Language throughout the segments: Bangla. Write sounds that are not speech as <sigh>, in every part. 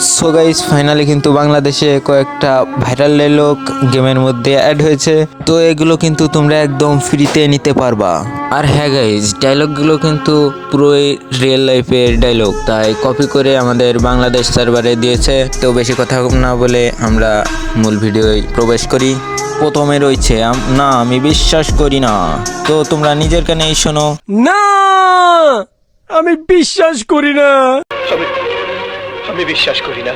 সো গাইস ফাইনালি কিন্তু বাংলাদেশে কয়েকটা ভাইরাল ডায়লগ গেমের মধ্যে অ্যাড হয়েছে। তো এগুলো কিন্তু তোমরা একদম ফ্রিতে নিতে পারবা। আর হ্যাঁ গাইজ ডায়লগগুলো কিন্তু পুরোই রিয়েল লাইফের ডায়লগ তাই কপি করে আমাদের বাংলাদেশ সার্ভারে দিয়েছে। তো বেশি কথা না বলে আমরা মূল ভিডিওয় প্রবেশ করি। প্রথমে রয়েছে না আমি বিশ্বাস করি না। তো তোমরা নিজের কানেই শোনো। না! আমি বিশ্বাস করি না! আমি বিশ্বাস করি না।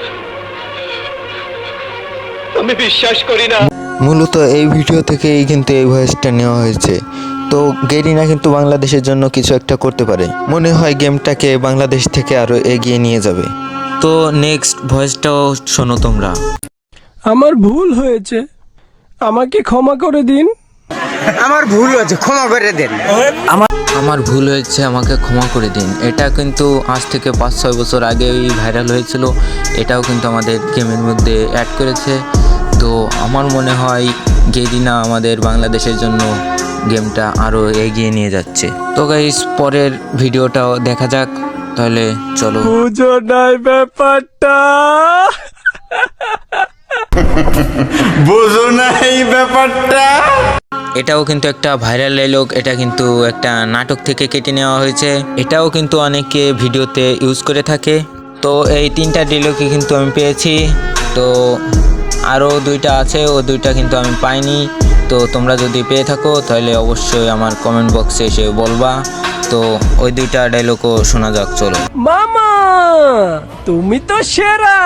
আমি বিশ্বাস করি না। মূলত এই ভিডিও থেকেই কিন্তু এই ভয়েসটা নেওয়া হয়েছে। তো গেরিনা কিন্তু বাংলাদেশের জন্য কিছু একটা করতে পারে। মনে হয় গেমটাকে বাংলাদেশ থেকে আরও এগিয়ে নিয়ে যাবে। তো নেক্সট ভয়েসটাও শোনো তোমরা। আমার ভুল হয়েছে। আমাকে ক্ষমা করে দিন। আমার ভুল হয়েছে ক্ষমা করে দেন। আমার আমার ভুল হয়েছে আমাকে ক্ষমা করে দিন। এটা কিন্তু আজ থেকে পাঁচ ছয় বছর আগেই ভাইরাল হয়েছিল। এটাও কিন্তু আমাদের গেমের মধ্যে অ্যাড করেছে। তো আমার মনে হয় গেরিনা আমাদের বাংলাদেশের জন্য গেমটা আরও এগিয়ে নিয়ে যাচ্ছে। তো গাইস পরের ভিডিওটাও দেখা যাক। তাহলে চলো। বুঝো নাই ব্যাপারটা। <laughs> বুঝো না এই ব্যাপারটা। এটাও কিন্তু একটা ভাইরাল ডায়লগ এটা কিন্তু একটা নাটক থেকে কেটে নেওয়া হয়েছে। এটাও কিন্তু অনেকে ভিডিওতে ইউজ করে থাকে। তো এই তিনটা ডায়লগই কিন্তু আমি পেয়েছি। তো আরও দুইটা আছে, ও দুইটা কিন্তু আমি পাইনি। তো তোমরা যদি পেয়ে থাকো, তাহলে অবশ্যই আমার কমেন্ট বক্সে এসে বলবা। তো ওই দুইটা ডায়লগও শোনা যাক, চলো। মামা, তুমি তো সেরা!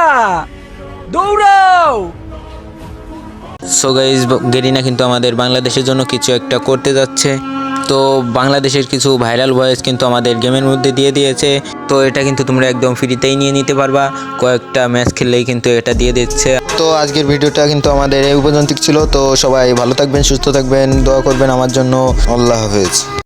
দৌড়াও! সো গাইজ গেরিনা কিন্তু আমাদের বাংলাদেশের জন্য কিছু একটা করতে যাচ্ছে। তো বাংলাদেশের কিছু ভাইরাল ভয়েস কিন্তু আমাদের গেমের মধ্যে দিয়ে দিয়েছে। তো এটা কিন্তু তোমরা একদম ফ্রিতেই নিয়ে নিতে পারবা। কয়েকটা ম্যাচ খেললেই কিন্তু এটা দিয়ে দিচ্ছে। তো আজকের ভিডিওটা কিন্তু আমাদের এই পর্যন্ত ছিল। তো সবাই ভালো থাকবেন, সুস্থ থাকবেন, দোয়া করবেন আমার জন্য। আল্লাহ হাফেজ।